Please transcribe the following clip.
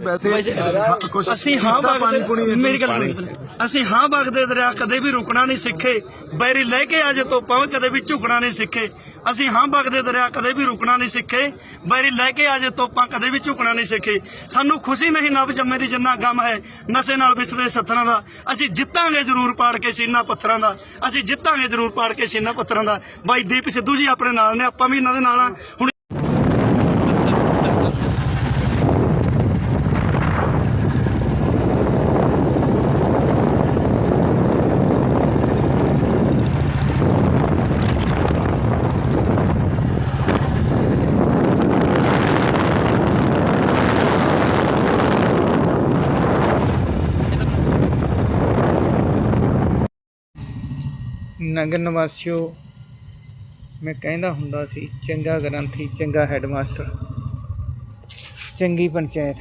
ਵੈਸੇ ਅਸੀਂ ਹਾਂ ਪੁਣੀ ਮੇਰੀ ਗੱਲ। ਅਸੀਂ ਹਾਂ ਵਗਦੇ ਦਰਿਆ ਕਦੇ ਵੀ ਰੁਕਣਾ ਨਹੀਂ ਸਿੱਖੇ। ਬੈਰੀ ਲੈ ਕੇ ਅਜੇ ਤੋਂ ਪਾਵੇਂ ਕਦੇ ਵੀ ਝੁਕਣਾ ਨਹੀਂ ਸਿੱਖੇ। ਅਸੀਂ ਹਾਂ ਵਗਦੇ ਦਰਿਆ ਕਦੇ ਵੀ ਰੁਕਣਾ ਨਹੀਂ ਸਿੱਖੇ। ਬੈਰੀ ਲੈ ਕੇ ਅਜੇ ਤੋਪਾਂ ਕਦੇ ਵੀ ਝੁਕਣਾ ਨਹੀਂ ਸਿੱਖੇ। ਸਾਨੂੰ ਖੁਸ਼ੀ ਨਹੀਂ ਨਵ ਜੰਮੇ ਦੀ ਜਿੰਨਾ ਗਮ ਹੈ ਨਸ਼ੇ ਨਾਲ ਵਿਸਦੇ ਸੱਤਰਾਂ ਦਾ। ਅਸੀਂ ਜਿੱਤਾਂਗੇ ਜ਼ਰੂਰ ਪਾੜ ਕੇ ਸੀਨਾ ਪੱਥਰਾਂ ਦਾ। ਅਸੀਂ ਜਿੱਤਾਂਗੇ ਜ਼ਰੂਰ ਪਾੜ ਕੇ ਸੀਨਾ ਪੱਥਰਾਂ ਦਾ। ਬਾਈ ਦੀਪ ਸਿੱਧੂ ਜੀ ਆਪਣੇ ਨਾਲ ਨੇ ਆਪਾਂ ਵੀ ਇਹਨਾਂ ਦੇ ਨਾਲ ਆ ਹੁਣ ਨਗਰ ਨਿਵਾਸੀਓ ਮੈਂ ਕਹਿੰਦਾ ਹੁੰਦਾ ਸੀ ਚੰਗਾ ਗ੍ਰੰਥੀ ਚੰਗਾ ਹੈਡਮਾਸਟਰ ਚੰਗੀ ਪੰਚਾਇਤ।